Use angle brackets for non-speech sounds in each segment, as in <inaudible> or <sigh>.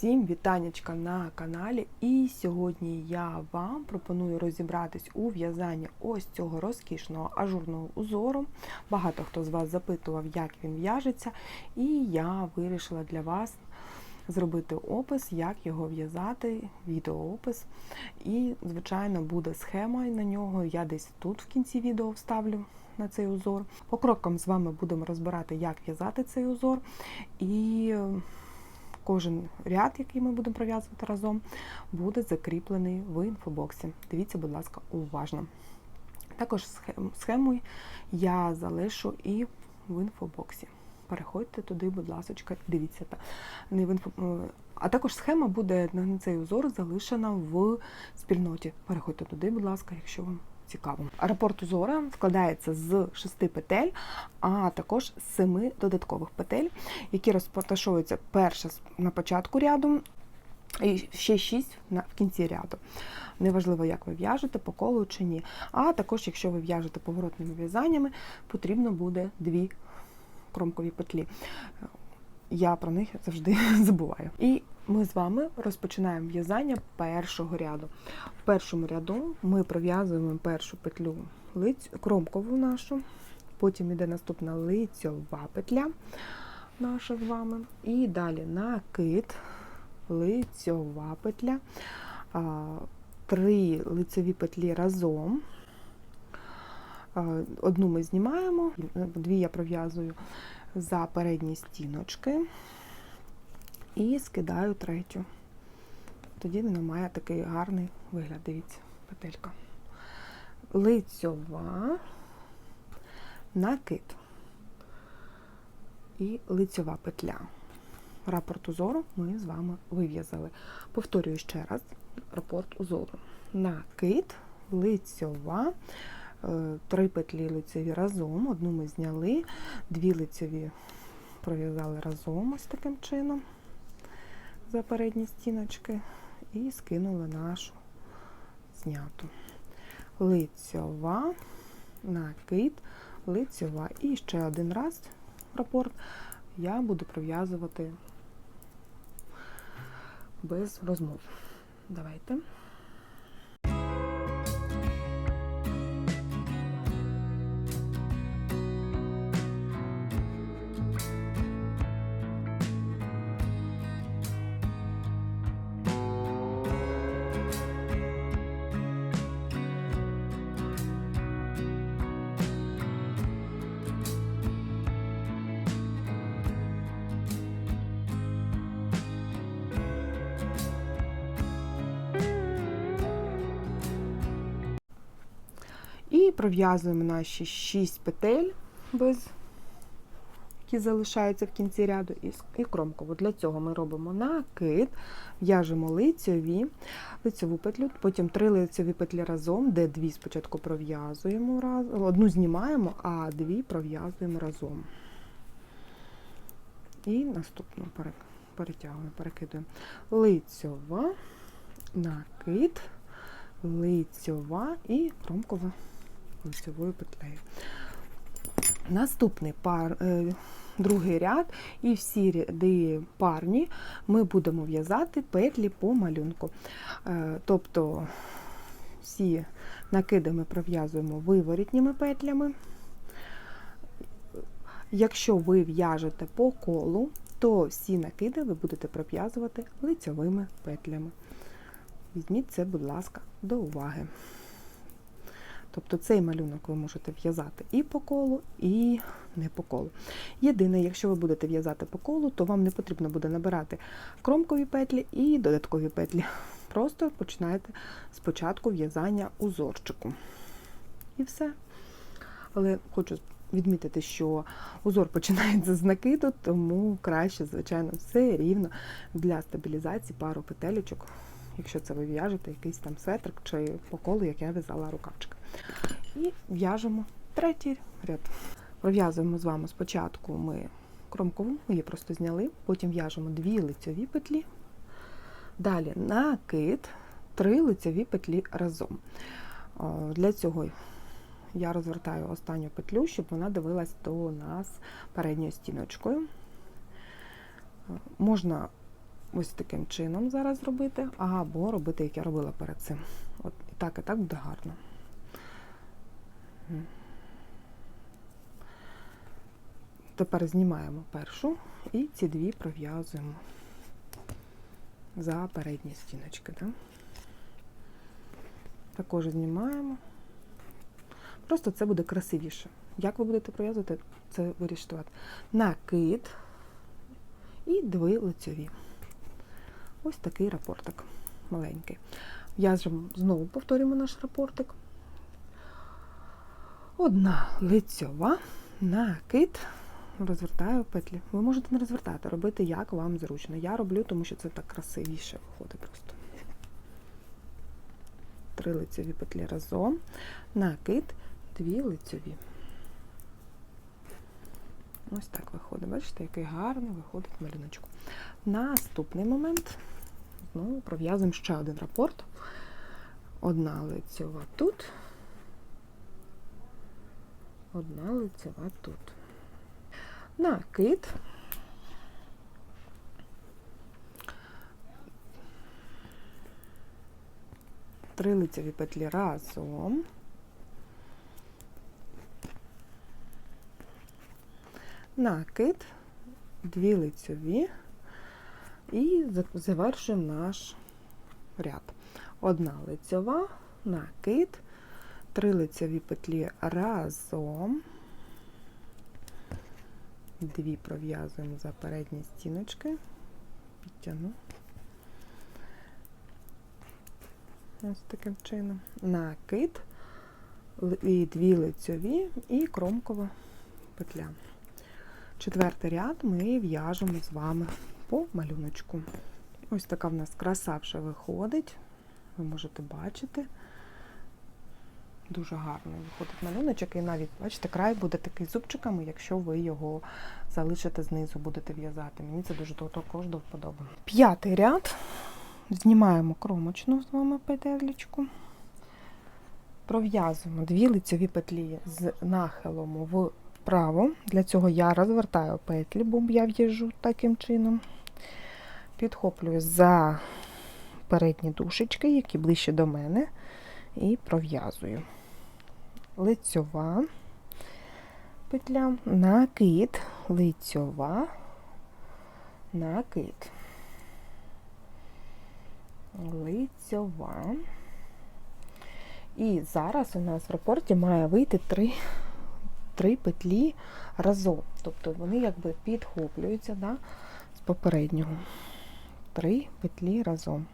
Всім вітаннячка на каналі. І сьогодні я вам пропоную розібратись у в'язанні ось цього розкішного ажурного узору. Багато хто з вас запитував, як він в'яжеться, і я вирішила для вас зробити опис, як його в'язати, відеоопис. І, звичайно, буде схема на нього. Я десь тут в кінці відео вставлю на цей узор. По крокам з вами будемо розбирати, як в'язати цей узор. І кожен ряд, який ми будемо пров'язувати разом, буде закріплений в інфобоксі. Дивіться, будь ласка, уважно. Також схему я залишу і в інфобоксі. Переходьте туди, будь ласка, дивіться. Не в інфо... А також схема буде на цей узор залишена в спільноті. Переходьте туди, будь ласка, якщо вам цікаво. Рапорт узора складається з шести петель, а також семи додаткових петель, які розташовуються перша на початку ряду. І ще 6 в кінці ряду. Неважливо, як ви в'яжете, по колу чи ні. А також, якщо ви в'яжете поворотними в'язаннями, потрібно буде дві кромкові петлі. Я про них завжди <laughs> забуваю. І ми з вами розпочинаємо в'язання першого ряду. В першому ряду ми пров'язуємо першу петлю лиць, кромкову нашу, потім йде наступна лицьова петля наша з вами. І далі накид, лицьова петля, три лицеві петлі разом. Одну ми знімаємо, дві я пров'язую за передні стіночки і скидаю третю. Тоді вона має такий гарний вигляд, дивіться, петелька. Лицьова, накид і лицьова петля. Рапорт узору ми з вами вив'язали. Повторюю ще раз рапорт узору. Накид, лицьова, е, три петлі лицеві разом, одну ми зняли, дві лицеві пров'язали разом ось таким чином за передні стіночки і скинули нашу зняту. Лицьова, накид, лицьова. І ще один раз рапорт я буду пров'язувати без розмов. Давайте. Пров'язуємо наші 6 петель, без, які залишаються в кінці ряду, і кромкову. Для цього ми робимо накид, в'яжемо лицьові, лицьову петлю, потім три лицьові петлі разом, де дві спочатку пров'язуємо, одну знімаємо, а дві пров'язуємо разом. І наступну перетягуємо, перекидуємо лицьова, накид, лицьова і кромкова лицевою петлею. Наступний пар, е, другий ряд, і всі ряди парні ми будемо в'язати петлі по малюнку. Е, тобто всі накиди ми пров'язуємо виворітніми петлями. Якщо ви в'яжете по колу, то всі накиди ви будете пров'язувати лицьовими петлями. Візьміть це, будь ласка, до уваги. Тобто цей малюнок ви можете в'язати і по колу, і не по колу. Єдине, якщо ви будете в'язати по колу, то вам не потрібно буде набирати кромкові петлі і додаткові петлі. Просто починаєте спочатку в'язання узорчику. І все. Але хочу відмітити, що узор починається з накиду, тому краще, звичайно, все рівно для стабілізації пару петелечок якщо це ви в'яжете якийсь там светрик чи по колу, як я в'язала рукавчик. І в'яжемо третій ряд. Пров'язуємо з вами спочатку ми кромкову, її просто зняли, потім в'яжемо дві лицьові петлі, далі накид, три лицьові петлі разом. Для цього я розвертаю останню петлю, щоб вона дивилась до нас передньою стіночкою. Можна ось таким чином зараз робити, або робити, як я робила перед цим. От і так, і так буде гарно. Тепер знімаємо першу і ці дві пров'язуємо за передні стіночки. Да? Також знімаємо. Просто це буде красивіше. Як ви будете пров'язувати, це вирішити. вас. Накид і дві лицьові. Ось такий рапортик маленький. В'яжемо, знову повторюємо наш рапортик. Одна лицьова, накид, розвертаю петлі. Ви можете не розвертати, робити як вам зручно. Я роблю, тому що це так красивіше виходить просто. Три лицьові петлі разом, накид, дві лицьові. Ось так виходить. Бачите, який гарний виходить малюночок. Наступний момент. Знову пров'язуємо ще один рапорт. Одна лицьова тут. Одна лицьова тут. Накид. Три лицеві петлі разом. Накид, дві лицьові і завершуємо наш ряд. Одна лицьова, накид, три лицьові петлі разом. Дві пров'язуємо за передні стіночки. Підтягну. Ось таким чином. Накид, і дві лицьові і кромкова петля. Четвертий ряд ми в'яжемо з вами по малюночку. Ось така в нас краса вже виходить. Ви можете бачити. Дуже гарно виходить малюночок, і навіть, бачите, край буде такий зубчиками, якщо ви його залишите знизу, будете в'язати. Мені це дуже також до вподоби. П'ятий ряд. Знімаємо кромочну з вами петелечку. Пров'язуємо дві лицеві петлі з нахилом вправо. Для цього я розвертаю петлі, бо я в'яжу таким чином. Підхоплюю за передні душечки, які ближче до мене, і пров'язую. Лицьова петля, накид, лицьова, накид, лицьова. І зараз у нас в рапорті має вийти три, три петлі разом. Тобто вони якби підхоплюються да, з попереднього. Три петлі разом.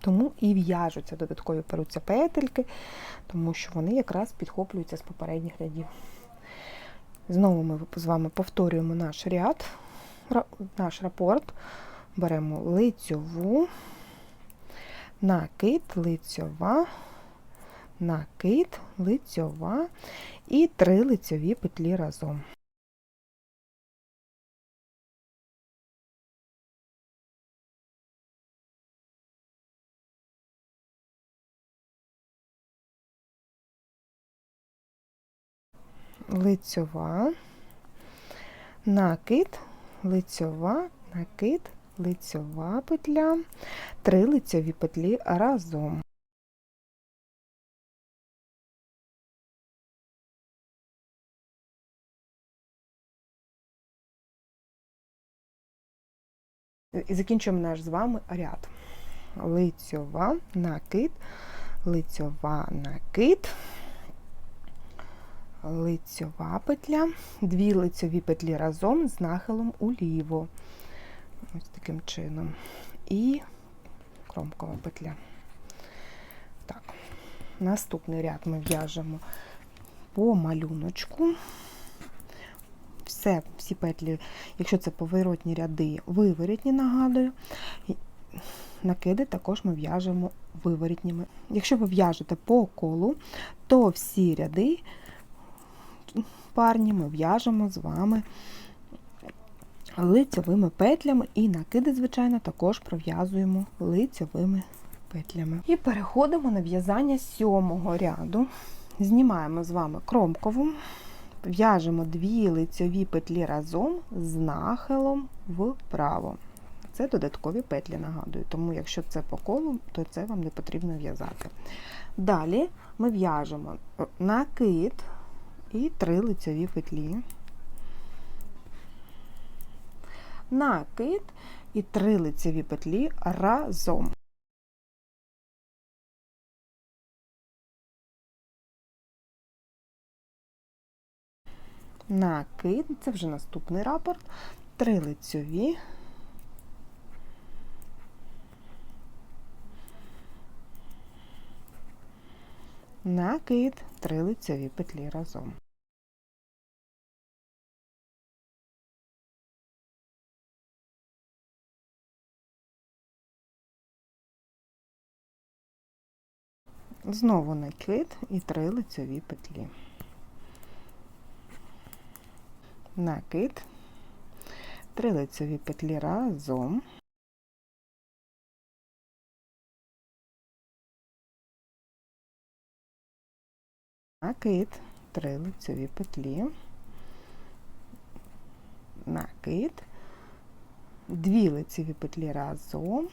Тому і в'яжуться додаткові беруться петельки, тому що вони якраз підхоплюються з попередніх рядів. Знову ми з вами повторюємо наш ряд, наш рапорт. Беремо лицьову, накид, лицьова, накид, лицьова і три лицьові петлі разом. лицьова, накид, лицьова, накид, лицьова петля, три лицьові петлі разом. І закінчуємо наш з вами ряд. Лицьова, накид, лицьова, накид, лицьова петля, дві лицьові петлі разом з нахилом уліво. Ось таким чином. І кромкова петля. Так, наступний ряд ми в'яжемо по малюночку. Все, всі петлі, якщо це поворотні ряди, виворітні, нагадую. Накиди також ми в'яжемо виворітніми. Якщо ви в'яжете по колу, то всі ряди парні ми в'яжемо з вами лицьовими петлями і накиди, звичайно, також пров'язуємо лицьовими петлями. І переходимо на в'язання сьомого ряду. Знімаємо з вами кромкову, в'яжемо дві лицьові петлі разом з нахилом вправо. Це додаткові петлі, нагадую, тому якщо це по колу, то це вам не потрібно в'язати. Далі ми в'яжемо накид і три лицьові петлі. Накид і три лицеві петлі разом. Накид, це вже наступний рапорт, три лицьові. Накид, три лицеві петлі разом. Знову накид і три лицьові петлі. Накид, три лицьові петлі разом. Накид, три лицьові петлі. Накид, дві лицеві петлі разом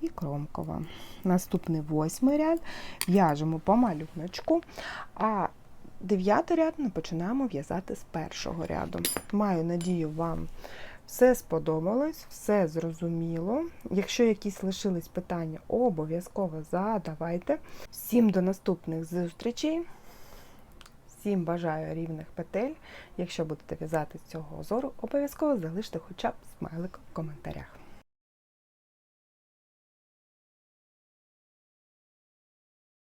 і кромкова. Наступний восьмий ряд в'яжемо по малюночку, а дев'ятий ряд ми починаємо в'язати з першого ряду. Маю надію, вам все сподобалось, все зрозуміло. Якщо якісь лишились питання, обов'язково задавайте. Всім до наступних зустрічей. Всім бажаю рівних петель. Якщо будете в'язати з цього узору, обов'язково залиште хоча б смайлик в коментарях.